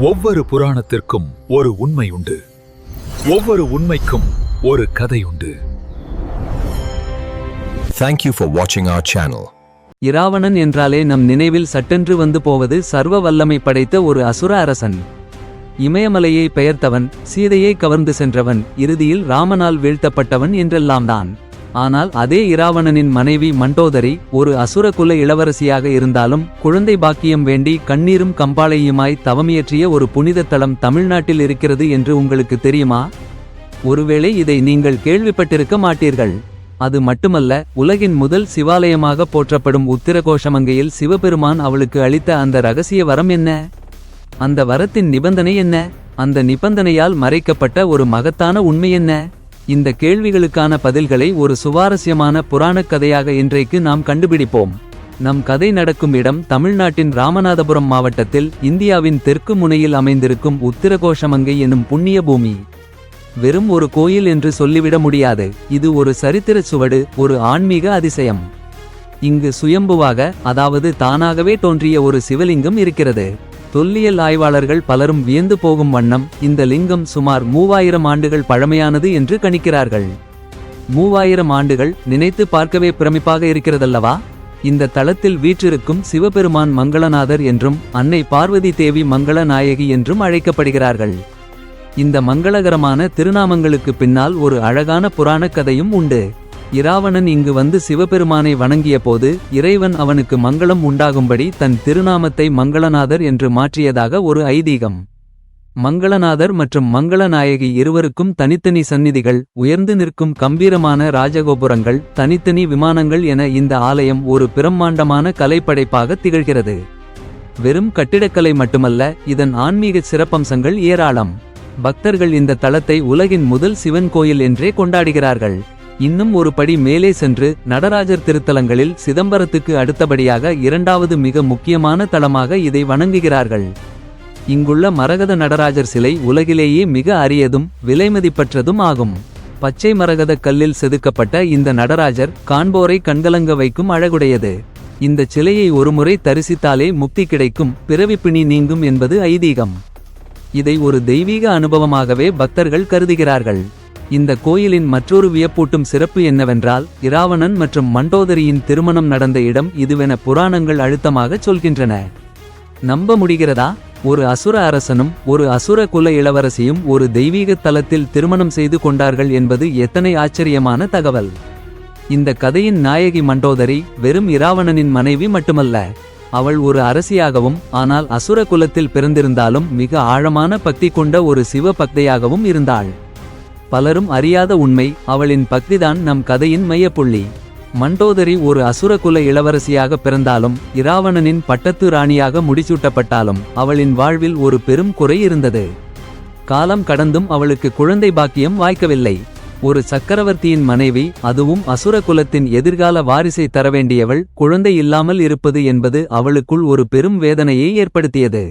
ஒவ்வொரு புராணத்திற்கும் ஒரு உண்மை உண்டு. ஒவ்வொரு உண்மைக்கும் ஒரு கதை உண்டு. Thank you for watching our channel. Ravanan என்றாலே நம் நினைவில் சட்டென்று வந்து போவது சர்வ வல்லமை படைத்த ஒரு அசுர அரசன். இமயமலையை பெயர்த்தவன் சீதையை கவர்ந்து சென்றவன் இறுதியில் ராமனால் வீழ்த்தப்பட்டவன் என்றெல்லாம்தான். ஆனால் அதே இராவணனின் மனைவி மண்டோதரி ஒரு அசுரகுல இளவரசியாக இருந்தாலும் குழந்தை பாக்கியம் வேண்டி கண்ணீரும் கம்பாளையுமாய் தவமியற்றிய ஒரு புனித தலம் தமிழ்நாட்டில் இருக்கிறது என்று உங்களுக்கு தெரியுமா? ஒருவேளை இதை நீங்கள் கேள்விப்பட்டிருக்க மாட்டீர்கள். அது மட்டுமல்ல உலகின் முதல் சிவாலயமாக போற்றப்படும் உத்திரகோஷமங்கையில் சிவபெருமான் அவளுக்கு அளித்த அந்த ரகசிய வரம் என்ன? அந்த வரத்தின் நிபந்தனை என்ன? அந்த நிபந்தனையால் மறைக்கப்பட்ட ஒரு மகத்தான உண்மை என்ன? இந்த கேள்விகளுக்கான பதில்களை ஒரு சுவாரஸ்யமான புராணக் கதையாக இன்றைக்கு நாம் கண்டுபிடிப்போம். நம் கதை நடக்கும் இடம் தமிழ்நாட்டின் ராமநாதபுரம் மாவட்டத்தில் இந்தியாவின் தெற்கு முனையில் அமைந்திருக்கும் உத்திரகோஷமங்கை எனும் புண்ணிய பூமி. வெறும் ஒரு கோயில் என்று சொல்லிவிட முடியாது. இது ஒரு சரித்திர சுவடு ஒரு ஆன்மீக அதிசயம். இங்கு சுயம்புவாக அதாவது தானாகவே தோன்றிய ஒரு சிவலிங்கம் இருக்கிறது. தொல்லியல் ஆய்வாளர்கள் பலரும் வியந்து போகும் வண்ணம் இந்த லிங்கம் சுமார் மூவாயிரம் ஆண்டுகள் பழமையானது என்று கணிக்கிறார்கள். மூவாயிரம் ஆண்டுகள் நினைத்து பார்க்கவே பிரமிப்பாக இருக்கிறதல்லவா? இந்த தளத்தில் வீற்றிருக்கும் சிவபெருமான் மங்களநாதர் என்றும் அன்னை பார்வதி தேவி மங்களநாயகி என்றும் அழைக்கப்படுகிறார்கள். இந்த மங்களகரமான திருநாமங்களுக்கு பின்னால் ஒரு அழகான புராணக் கதையும் உண்டு. இராவணன் இங்கு வந்து சிவபெருமானை வணங்கிய போது இறைவன் அவனுக்கு மங்களம் உண்டாகும்படி தன் திருநாமத்தை மங்களநாதர் என்று மாற்றியதாக ஒரு ஐதீகம். மங்களநாதர் மற்றும் மங்களநாயகி இருவருக்கும் தனித்தனி சந்நிதிகள் உயர்ந்து நிற்கும் கம்பீரமான ராஜகோபுரங்கள் தனித்தனி விமானங்கள் என இந்த ஆலயம் ஒரு பிரம்மாண்டமான கலைப்படைப்பாக திகழ்கிறது. வெறும் கட்டிடக்கலை மட்டுமல்ல இதன் ஆன்மீக சிறப்பம்சங்கள் ஏராளம். பக்தர்கள் இந்த தளத்தை உலகின் முதல் சிவன் கோயில் என்றே கொண்டாடுகிறார்கள். இன்னும் ஒரு படி மேலே சென்று நடராஜர் திருத்தலங்களில் சிதம்பரத்துக்கு அடுத்தபடியாக இரண்டாவது மிக முக்கியமான தலமாக இதை வணங்குகிறார்கள். இங்குள்ள மரகத நடராஜர் சிலை உலகிலேயே மிக அரியதும் விலைமதிப்பற்றதும் ஆகும். பச்சை மரகத கல்லில் செதுக்கப்பட்ட இந்த நடராஜர் காண்போரை கண்கலங்க வைக்கும் அழகுடையது. இந்த சிலையை ஒருமுறை தரிசித்தாலே முக்தி கிடைக்கும் பிறவிப்பிணி நீங்கும் என்பது ஐதீகம். இதை ஒரு தெய்வீக அனுபவமாகவே பக்தர்கள் கருதுகிறார்கள். இந்த கோயிலின் மற்றொரு வியப்பூட்டும் சிறப்பு என்னவென்றால் இராவணன் மற்றும் மண்டோதரியின் திருமணம் நடந்த இடம் இதுவென புராணங்கள் அழுத்தமாகச் சொல்கின்றன. நம்ப முடிகிறதா? ஒரு அசுர அரசனும் ஒரு அசுர குல இளவரசியும் ஒரு தெய்வீக தலத்தில் திருமணம் செய்து கொண்டார்கள் என்பது எத்தனை ஆச்சரியமான தகவல். இந்த கதையின் நாயகி மண்டோதரி வெறும் இராவணனின் மனைவி மட்டுமல்ல அவள் ஒரு அரசியாகவும் ஆனால் அசுர குலத்தில் பிறந்திருந்தாலும் மிக ஆழமான பக்தி கொண்ட ஒரு சிவ பக்தையாகவும் இருந்தாள். பலரும் அறியாத உண்மை அவளின் பக்திதான் நம் கதையின் மையப்புள்ளி. மண்டோதரி ஒரு அசுரகுல இளவரசியாக பிறந்தாலும் இராவணனின் பட்டத்து ராணியாக முடிசூட்டப்பட்டாலும் அவளின் வாழ்வில் ஒரு பெரும் குறை இருந்தது. காலம் கடந்தும் அவளுக்கு குழந்தை பாக்கியம் வாய்க்கவில்லை. ஒரு சக்கரவர்த்தியின் மனைவி அதுவும் அசுர குலத்தின் எதிர்கால வாரிசை தரவேண்டியவள் குழந்தை இல்லாமல் இருப்பது என்பது அவளுக்குள் ஒரு பெரும் வேதனையை ஏற்படுத்தியது.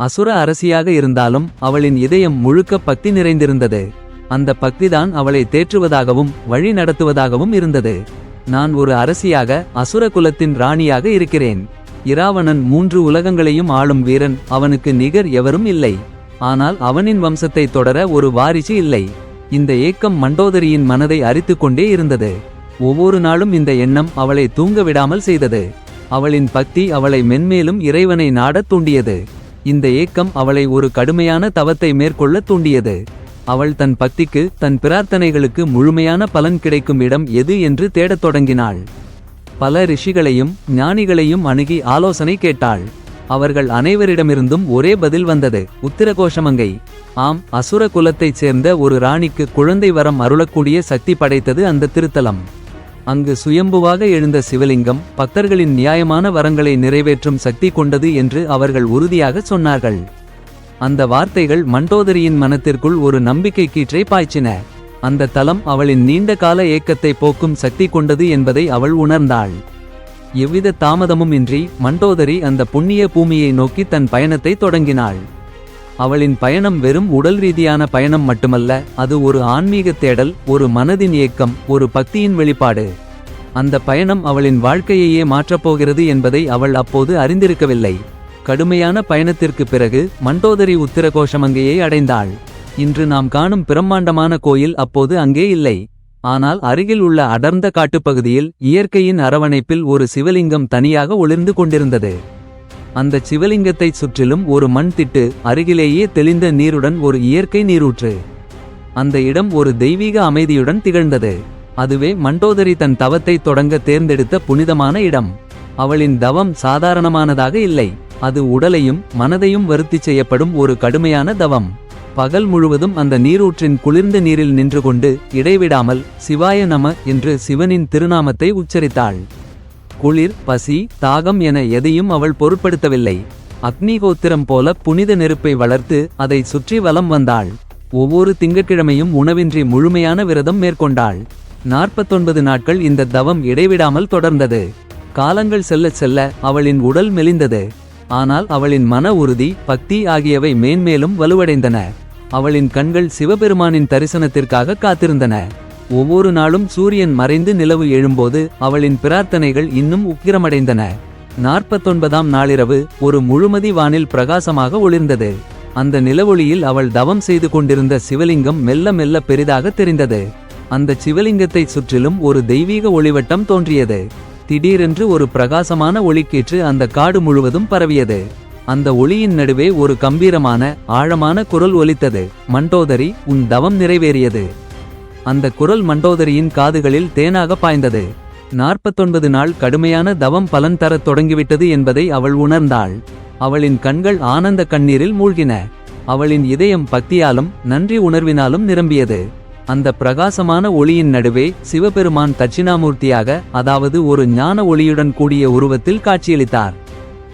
அசுர அரசியாக இருந்தாலும் அவளின் இதயம் முழுக்க பக்தி நிறைந்திருந்தது. அந்த பக்திதான் அவளை தேற்றுவதாகவும் வழி நடத்துவதாகவும் இருந்தது. நான் ஒரு அரசியாக அசுர குலத்தின் ராணியாக இருக்கிறேன். இராவணன் மூன்று உலகங்களையும் ஆளும் வீரன் அவனுக்கு நிகர் எவரும் இல்லை. ஆனால் அவனின் வம்சத்தை தொடர ஒரு வாரிசு இல்லை. இந்த ஏக்கம் மண்டோதரியின் மனதை அரித்துக்கொண்டே இருந்தது. ஒவ்வொரு நாளும் இந்த எண்ணம் அவளை தூங்க விடாமல் செய்தது. அவளின் பக்தி அவளை மென்மேலும் இறைவனை நாடத் தூண்டியது. இந்த ஏக்கம் அவளை ஒரு கடுமையான தவத்தை மேற்கொள்ளத் தூண்டியது. அவள் தன் பக்திக்கு தன் பிரார்த்தனைகளுக்கு முழுமையான பலன் கிடைக்கும் இடம் எது என்று தேடத் தொடங்கினாள். பல ரிஷிகளையும் ஞானிகளையும் அணுகி ஆலோசனை கேட்டாள். அவர்கள் அனைவரிடமிருந்தும் ஒரே பதில் வந்தது உத்திரகோஷமங்கை. ஆம் அசுர குலத்தைச் சேர்ந்த ஒரு ராணிக்கு குழந்தை வரம் அருளக்கூடிய சக்தி படைத்தது அந்த திருத்தலம். அங்கு சுயம்புவாக எழுந்த சிவலிங்கம் பக்தர்களின் நியாயமான வரங்களை நிறைவேற்றும் சக்தி கொண்டது என்று அவர்கள் உறுதியாகச் சொன்னார்கள். அந்த வார்த்தைகள் மண்டோதரியின் மனத்திற்குள் ஒரு நம்பிக்கை கீற்றை பாய்ச்சின. அந்த தலம் அவளின் நீண்ட கால ஏக்கத்தை போக்கும் சக்தி கொண்டது என்பதை அவள் உணர்ந்தாள். எவ்வித தாமதமும் இன்றி மண்டோதரி அந்த புண்ணிய பூமியை நோக்கி தன் பயணத்தை தொடங்கினாள். அவளின் பயணம் வெறும் உடல் ரீதியான பயணம் மட்டுமல்ல அது ஒரு ஆன்மீக தேடல் ஒரு மனதின் இயக்கம் ஒரு பக்தியின் வெளிப்பாடு. அந்த பயணம் அவளின் வாழ்க்கையையே மாற்றப்போகிறது என்பதை அவள் அப்போது அறிந்திருக்கவில்லை. கடுமையான பயணத்திற்குப் பிறகு மண்டோதரி உத்திரகோஷமங்கையை அடைந்தாள். இன்று நாம் காணும் பிரம்மாண்டமான கோயில் அப்போது அங்கே இல்லை. ஆனால் அருகில் உள்ள அடர்ந்த காட்டுப்பகுதியில் இயற்கையின் அரவணைப்பில் ஒரு சிவலிங்கம் தனியாக ஒளிர்ந்து கொண்டிருந்தது. அந்த சிவலிங்கத்தைச் சுற்றிலும் ஒரு மண் திட்டு அருகிலேயே தெளிந்த நீருடன் ஒரு இயற்கை நீரூற்று. அந்த இடம் ஒரு தெய்வீக அமைதியுடன் திகழ்ந்தது. அதுவே மண்டோதரி தன் தவத்தை தொடங்க தேர்ந்தெடுத்த புனிதமான இடம். அவளின் தவம் சாதாரணமானதாக இல்லை. அது உடலையும் மனதையும் வருத்தி செய்யப்படும் ஒரு கடுமையான தவம். பகல் முழுவதும் அந்த நீரூற்றின் குளிர்ந்த நீரில் நின்று கொண்டு இடைவிடாமல் சிவாய நம என்று சிவனின் திருநாமத்தை உச்சரித்தாள். குளிர் பசி தாகம் என எதையும் அவள் பொருட்படுத்தவில்லை. அக்னிகோத்திரம் போல புனித நெருப்பை வளர்த்து அதை சுற்றி வலம் வந்தாள். ஒவ்வொரு திங்கட்கிழமையும் உணவின்றி முழுமையான விரதம் மேற்கொண்டாள். நாற்பத்தொன்பது நாட்கள் இந்த தவம் இடைவிடாமல் தொடர்ந்தது. காலங்கள் செல்லச் செல்ல அவளின் உடல் மெலிந்தது. ஆனால் அவளின் மன உறுதி பக்தி ஆகியவை மேன்மேலும் வலுவடைந்தன. அவளின் கண்கள் சிவபெருமானின் தரிசனத்திற்காக காத்திருந்தன. ஒவ்வொரு நாளும் சூரியன் மறைந்து நிலவு எழும்போது அவளின் பிரார்த்தனைகள் இன்னும் உக்கிரமடைந்தன. நாற்பத்தொன்பதாம் நாளிரவு ஒரு முழுமதி வானில் பிரகாசமாக ஒளிர்ந்தது. அந்த நிலவொளியில் அவள் தவம் செய்து கொண்டிருந்த சிவலிங்கம் மெல்ல மெல்ல பெரிதாக தெரிந்தது. அந்த சிவலிங்கத்தை சுற்றிலும் ஒரு தெய்வீக ஒளிவட்டம் தோன்றியது. திடீரென்று ஒரு பிரகாசமான ஒளிக்கீற்று அந்த காடு முழுவதும் பரவியது. அந்த ஒளியின் நடுவே ஒரு கம்பீரமான ஆழமான குரல் ஒலித்தது. மண்டோதரி உன் தவம் நிறைவேறியது. அந்த குரல் மண்டோதரியின் காதுகளில் தேனாக பாய்ந்தது. நாற்பத்தொன்பது நாள் கடுமையான தவம் பலன் தரத் தொடங்கிவிட்டது என்பதை அவள் உணர்ந்தாள். அவளின் கண்கள் ஆனந்த கண்ணீரில் மூழ்கின. அவளின் இதயம் பக்தியாலும் நன்றி உணர்வினாலும் நிரம்பியது. அந்த பிரகாசமான ஒளியின் நடுவே சிவபெருமான் தட்சிணாமூர்த்தியாக அதாவது ஒரு ஞான ஒளியுடன் கூடிய உருவத்தில் காட்சியளித்தார்.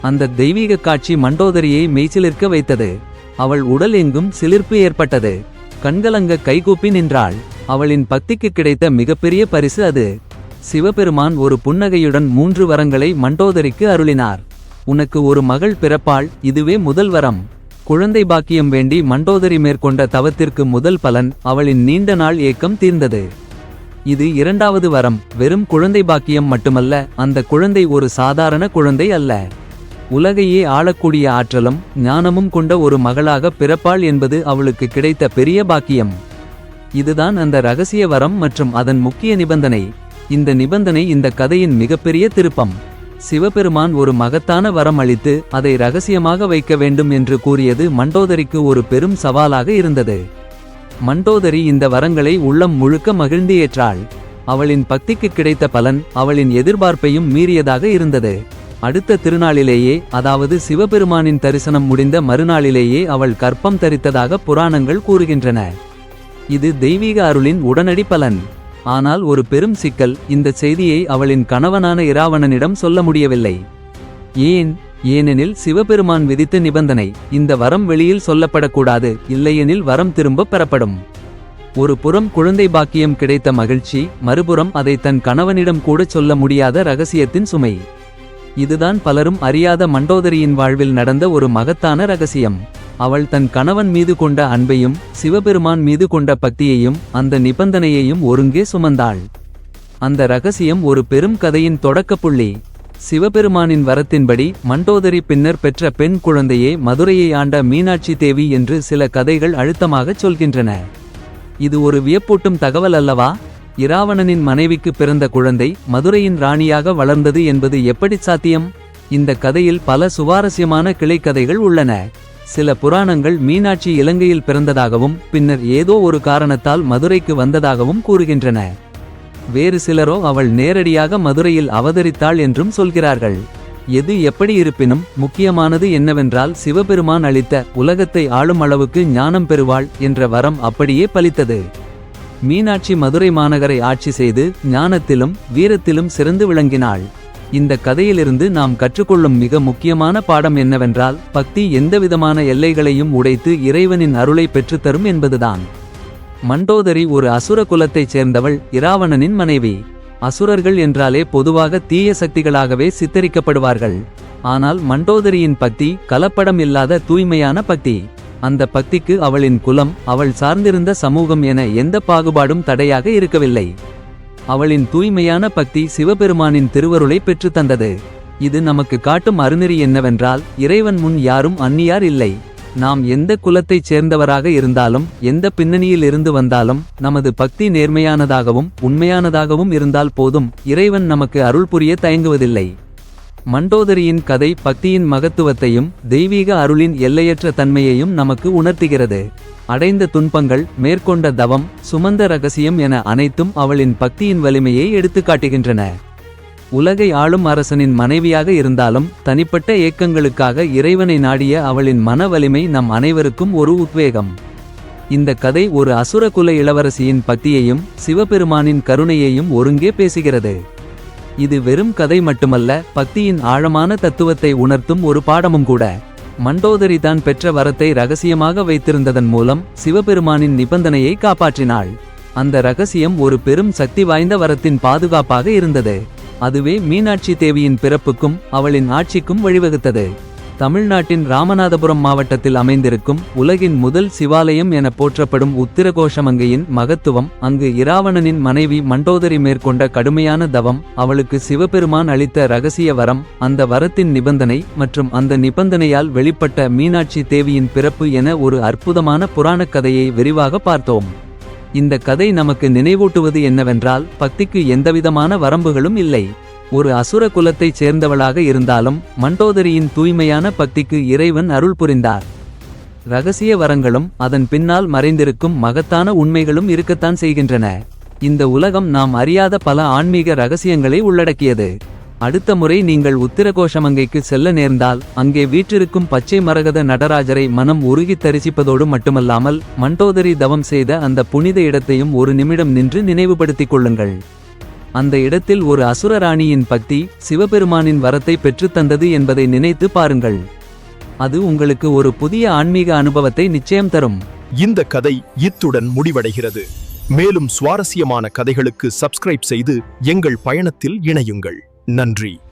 அந்த தெய்வீக காட்சி மண்டோதரியை மெய்சிலிர்க்க வைத்தது. அவள் உடல் எங்கும் சிலிர்ப்பு ஏற்பட்டது. கண்கலங்க கைகூப்பி நின்றாள். அவளின் பக்திக்கு கிடைத்த மிகப்பெரிய பரிசு அது. சிவபெருமான் ஒரு புன்னகையுடன் மூன்று வரங்களை மண்டோதரிக்கு அருளினார். உனக்கு ஒரு மகள் பிறப்பாள் இதுவே முதல் வரம். குழந்தை பாக்கியம் வேண்டி மண்டோதரி மேற்கொண்ட தவத்திற்கு முதல் பலன் அவளின் நீண்ட நாள் ஏக்கம் தீர்ந்தது. இது இரண்டாவது வரம். வெறும் குழந்தை பாக்கியம் மட்டுமல்ல அந்த குழந்தை ஒரு சாதாரண குழந்தை அல்ல. உலகையே ஆளக்கூடிய ஆற்றலும் ஞானமும் கொண்ட ஒரு மகளாக பிறப்பாள் என்பது அவளுக்கு கிடைத்த பெரிய பாக்கியம். இதுதான் அந்த ரகசிய வரம் மற்றும் அதன் முக்கிய நிபந்தனை. இந்த நிபந்தனை இந்த கதையின் மிகப்பெரிய திருப்பம். சிவபெருமான் ஒரு மகத்தான வரம் அளித்து அதை ரகசியமாக வைக்க வேண்டும் என்று கூறியது மண்டோதரிக்கு ஒரு பெரும் சவாலாக இருந்தது. மண்டோதரி இந்த வரங்களை உள்ளம் முழுக்க மகிழ்ந்து ஏற்றாள். அவளின் பக்திக்கு கிடைத்த பலன் அவளின் எதிர்பார்ப்பையும் மீறியதாக இருந்தது. அடுத்த திருநாளிலேயே அதாவது சிவபெருமானின் தரிசனம் முடிந்த மறுநாளிலேயே அவள் கற்பம் தரித்ததாக புராணங்கள் கூறுகின்றன. இது தெய்வீக அருளின் உடனடி பலன். ஆனால் ஒரு பெரும் சிக்கல் இந்த செய்தியை அவளின் கணவனான இராவணனிடம் சொல்ல முடியவில்லை. ஏன்? ஏனெனில் சிவபெருமான் விதித்த நிபந்தனை இந்த வரம் வெளியில் சொல்லப்படக்கூடாது இல்லையெனில் வரம் திரும்ப பெறப்படும். ஒரு புறம் குழந்தை பாக்கியம் கிடைத்த மகிழ்ச்சி மறுபுறம் அதை தன் கணவனிடம் கூட சொல்ல முடியாத ரகசியத்தின் சுமை. இதுதான் பலரும் அறியாத மண்டோதரியின் வாழ்வில் நடந்த ஒரு மகத்தான ரகசியம். அவள் தன் கணவன் மீது கொண்ட அன்பையும் சிவபெருமான் மீது கொண்ட பக்தியையும் அந்த நிபந்தனையையும் ஒருங்கே சுமந்தாள். அந்த ரகசியம் ஒரு பெரும் கதையின் தொடக்கப்புள்ளி சிவபெருமானின் வரத்தின்படி மண்டோதரி பின்னர் பெற்ற பெண் குழந்தையே மதுரையை ஆண்ட மீனாட்சி தேவி என்று சில கதைகள் அழுத்தமாகச் சொல்கின்றன. இது ஒரு வியப்பூட்டும் தகவல் அல்லவா? இராவணனின் மனைவிக்கு பிறந்த குழந்தை மதுரையின் ராணியாக வளர்ந்தது என்பது எப்படி சாத்தியம்? இந்த கதையில் பல சுவாரஸ்யமான கிளைக்கதைகள் உள்ளன. சில புராணங்கள் மீனாட்சி இலங்கையில் பிறந்ததாகவும் பின்னர் ஏதோ ஒரு காரணத்தால் மதுரைக்கு வந்ததாகவும் கூறுகின்றன. வேறு சிலரோ அவள் நேரடியாக மதுரையில் அவதரித்தாள் என்றும் சொல்கிறார்கள். எது எப்படி இருப்பினும் முக்கியமானது என்னவென்றால் சிவபெருமான் அளித்த உலகத்தை ஆளும் அளவுக்கு ஞானம் பெறுவாள் என்ற வரம் அப்படியே பலித்தது. மீனாட்சி மதுரை மாநகரை ஆட்சி செய்து ஞானத்திலும் வீரத்திலும் சிறந்து விளங்கினாள். இந்த கதையிலிருந்து நாம் கற்றுக்கொள்ளும் மிக முக்கியமான பாடம் என்னவென்றால் பக்தி எந்தவிதமான எல்லைகளையும் உடைத்து இறைவனின் அருளை பெற்றுத்தரும் என்பதுதான். மண்டோதரி ஒரு அசுர குலத்தைச் சேர்ந்தவள் இராவணனின் மனைவி. அசுரர்கள் என்றாலே பொதுவாக தீய சக்திகளாகவே சித்தரிக்கப்படுவார்கள். ஆனால் மண்டோதரியின் பக்தி கலப்படம் இல்லாத தூய்மையான பக்தி. அந்த பக்திக்கு அவளின் குலம் அவள் சார்ந்திருந்த சமூகம் என எந்த பாகுபாடும் தடையாக இருக்கவில்லை. அவளின் தூய்மையான பக்தி சிவபெருமானின் திருவருளை பெற்றுத் தந்தது. இது நமக்கு காட்டும் அருநெறி என்னவென்றால் இறைவன் முன் யாரும் அந்நியார் இல்லை. நாம் எந்த குலத்தைச் சேர்ந்தவராக இருந்தாலும் எந்த பின்னணியில் இருந்து வந்தாலும் நமது பக்தி நேர்மையானதாகவும் உண்மையானதாகவும் இருந்தால் போதும் இறைவன் நமக்கு அருள் புரிய தயங்குவதில்லை. மண்டோதரியின் கதை பக்தியின் மகத்துவத்தையும் தெய்வீக அருளின் எல்லையற்ற தன்மையையும் நமக்கு உணர்த்துகிறது. அடைந்த துன்பங்கள் மேற்கொண்ட தவம் சுமந்த ரகசியம் என அனைத்தும் அவளின் பக்தியின் வலிமையை எடுத்துக்காட்டுகின்றன. உலகை ஆளும் அரசனின் மனைவியாக இருந்தாலும் தனிப்பட்ட ஏக்கங்களுக்காக இறைவனை நாடிய அவளின் மன வலிமை நம் அனைவருக்கும் ஒரு உத்வேகம். இந்த கதை ஒரு அசுரகுல இளவரசியின் பக்தியையும் சிவபெருமானின் கருணையையும் ஒருங்கே பேசுகிறது. இது வெறும் கதை மட்டுமல்ல பக்தியின் ஆழமான தத்துவத்தை உணர்த்தும் ஒரு பாடமும் கூட. மண்டோதரி தான் பெற்ற வரத்தை ரகசியமாக வைத்திருந்ததன் மூலம் சிவபெருமானின் நிபந்தனையை காப்பாற்றினாள். அந்த ரகசியம் ஒரு பெரும் சக்தி வாய்ந்த வரத்தின் பாதுகாப்பாக இருந்தது. அதுவே மீனாட்சி தேவியின் பிறப்புக்கும் அவளின் ஆட்சிக்கும் வழிவகுத்தது. தமிழ்நாட்டின் ராமநாதபுரம் மாவட்டத்தில் அமைந்திருக்கும் உலகின் முதல் சிவாலயம் என போற்றப்படும் உத்திரகோஷமங்கையின் மகத்துவம் அங்கு இராவணனின் மனைவி மண்டோதரி மேற்கொண்ட கடுமையான தவம் அவளுக்கு சிவபெருமான் அளித்த ரகசிய வரம் அந்த வரத்தின் நிபந்தனை மற்றும் அந்த நிபந்தனையால் வெளிப்பட்ட மீனாட்சி தேவியின் பிறப்பு என ஒரு அற்புதமான புராணக் கதையை விரிவாக பார்த்தோம். இந்த கதை நமக்கு நினைவூட்டுவது என்னவென்றால் பக்திக்கு எந்தவிதமான வரம்புகளும் இல்லை. ஒரு அசுர குலத்தைச் சேர்ந்தவளாக இருந்தாலும் மண்டோதரியின் தூய்மையான பக்திக்கு இறைவன் அருள் புரிந்தார். ரகசிய வரங்களும் அதன் பின்னால் மறைந்திருக்கும் மகத்தான உண்மைகளும் இருக்கத்தான் செய்கின்றன. இந்த உலகம் நாம் அறியாத பல ஆன்மீக ரகசியங்களை உள்ளடக்கியது. அடுத்த முறை நீங்கள் உத்திரகோஷமங்கைக்கு செல்ல நேர்ந்தால் அங்கே வீற்றிருக்கும் பச்சை மரகத நடராஜரை மனம் உருகித் தரிசிப்பதோடு மட்டுமல்லாமல் மண்டோதரி தவம் செய்த அந்த புனித இடத்தையும் ஒரு நிமிடம் நின்று நினைவுபடுத்திக் கொள்ளுங்கள். அந்த இடத்தில் ஒரு அசுரராணியின் பக்தி சிவபெருமானின் வரத்தை பெற்றுத்தந்தது என்பதை நினைத்து பாருங்கள். அது உங்களுக்கு ஒரு புதிய ஆன்மீக அனுபவத்தை நிச்சயம் தரும். இந்த கதை இத்துடன் முடிவடைகிறது. மேலும் சுவாரஸ்யமான கதைகளுக்கு சப்ஸ்கிரைப் செய்து எங்கள் பயணத்தில் இணையுங்கள். நன்றி.